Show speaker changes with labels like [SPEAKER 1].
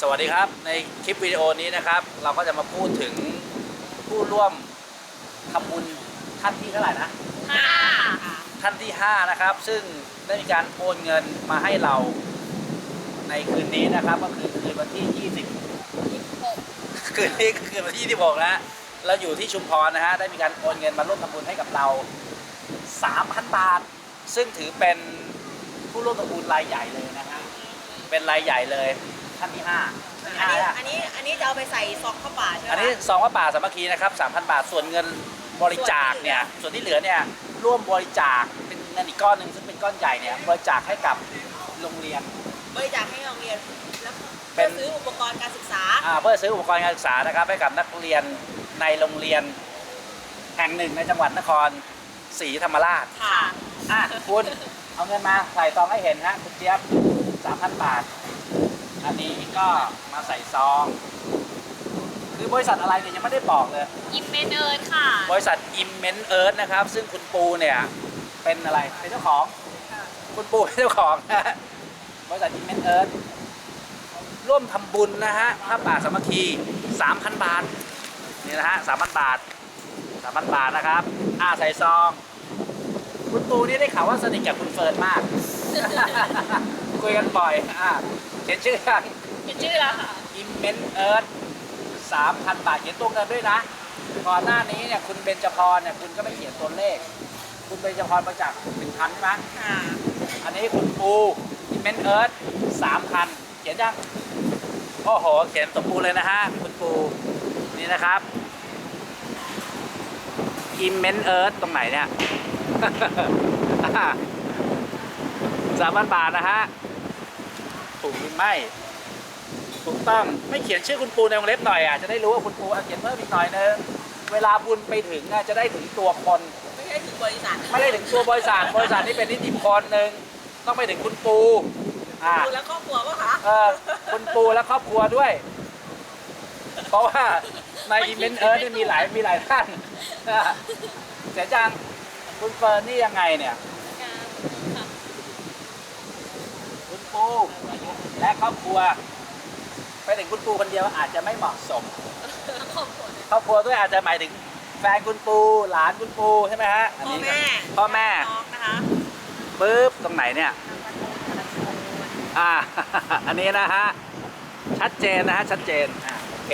[SPEAKER 1] สวัสดีครับ ในคลิปวิดีโอนี้นะครับ เราก็จะมาพูดถึงผู้ร่วมทำบุญท่านที่เท่าไหร่นะ
[SPEAKER 2] ห้า
[SPEAKER 1] ท่านที่ 5 นะครับ ซึ่งได้มีการโอนเงินมาให้เราในคืนนี้นะครับ ก็คือคืนวันที่ 20
[SPEAKER 2] ยี่สิบหก
[SPEAKER 1] คืนนี้ก็คือวันที่26นะเราอยู่ที่ชุมพรนะฮะได้มีการโอนเงินมาร่วมทำบุญให้กับเรา 3,000 บาท ซึ่งถือเป็นผู้ร่วมทำบุญรายใหญ่เลยนะฮะเป็นรายใหญ่เลย ท่านที่ห้าท่านที่
[SPEAKER 2] อัน
[SPEAKER 1] ห้า
[SPEAKER 2] นี้
[SPEAKER 1] นะ
[SPEAKER 2] อันนี้อันนี้จะเอาไปใส่ซองข้าวป่าใช่ไหม
[SPEAKER 1] อันนี้ซองว่าป่าสามัคคีนะครับ3,000บาทส่วนเงินบริจาคเนี่ยส่วนที่เหลือเนี่ยร่วมบริจาคเป็นเงินอีกก้อนหนึ่งซึ่งเป็นก้อนใหญ่เนี่ยบริจาคให้กับโรงเรียน
[SPEAKER 2] บริจาคให้โรงเรียนแล้ว
[SPEAKER 1] เป็
[SPEAKER 2] เพื่อนซื้ออุปกรณ์การศึกษา
[SPEAKER 1] อ่าเพื่อซื้ออุปกรณ์การศึกษานะครับให้กับนักเรียนในโรงเรียนแห่งหนึ่งในจังหวัดนครศรีธรรมราช
[SPEAKER 2] ค่ะ
[SPEAKER 1] อะคุณเอาเงินมาใส่ซองให้เห็นฮะคุณเจี๊ยบ3,000บาท อันนี้ก็มาใส่ซอง คือบริษัทอะไรเนี่ยยังไม่ได้บอกเลย
[SPEAKER 3] อิมเมเนิร์ดค่ะ
[SPEAKER 1] บริษัท Immense Earth นะครับ ซึ่งคุณปูเนี่ย เป็นอะไร เป็นเจ้าของ คุณปูเป็นเจ้าของนะฮะบริษัท Immense Earth ร่วมทำบุญนะฮะผ้าป่าสามัคคี 3,000 บาท นี่นะฮะ 3,000 บาท 3,000 บาทนะครับอ่าใส่ซอง คุณปูนี่ได้ข่าวว่าสนิทกับคุณเฟิร์นมาก คุยกันบ่อยอ่า เขียนชื่อยัง
[SPEAKER 3] เป็นชื่อแล้วค่ะ
[SPEAKER 1] Immense Earth 3,000บาทเขียนตัวเงินด้วยนะ ก่อนหน้านี้เนี่ยคุณเบญจพรเนี่ยคุณก็ไม่เขียนตัวเลข คุณเบญจพรประจักษ์1,000ใช่ไหม
[SPEAKER 2] ค่ะ
[SPEAKER 1] อันนี้คุณปู Immense Earth 3,000เขียนยังโอ้โห เขียนสมบูรณ์เลยนะฮะ คุณปูนี่นะครับ Immense Earth ตรงไหนเนี่ยสามพันบาทนะฮะ ถูกหรือไม่ ถูกต้องไม่เขียนชื่อคุณปูในวงเล็บหน่อยอะจะได้รู้ว่าคุณปูอะเขียนเพิ่มอีกหน่อยนึงเวลาบุญไปถึงอะจะได้ถึงตัวคน
[SPEAKER 2] ไม่ใช่ถึงบริษัท
[SPEAKER 1] ไม่ได้ถึงตัวบริษัทบริษัทนี่เป็นนิติบุคคลหนึ่งต้องไปถึงคุณปูอ่า
[SPEAKER 2] ดูแล้วครอบครัวปะคะ
[SPEAKER 1] เออคุณปูและครอบครัวด้วย เพราะว่าในอินเมนเอิร์ธนี่มีหลายมีหลายท่านอะเสียจังคุณเฟิร์นนี่ยังไงเนี่ย คุณปู และครอบครัวไปถึงคุณปูคนเดียวอาจจะไม่เหมาะสม
[SPEAKER 3] ครอบครัว
[SPEAKER 1] ครอบครัวด้วยอาจจะหมายถึงแฟนคุณปู หลานคุณปูใช่ไหมฮะอัน
[SPEAKER 2] พ่อ
[SPEAKER 1] นี้ก็
[SPEAKER 2] แม่
[SPEAKER 1] พ่อแม่
[SPEAKER 2] น้องนะคะ
[SPEAKER 1] ปึ๊บตรงไหนเนี่ยอ่า อันนี้นะฮะ ชัดเจนนะฮะ ชัดเจน อ่า โอเค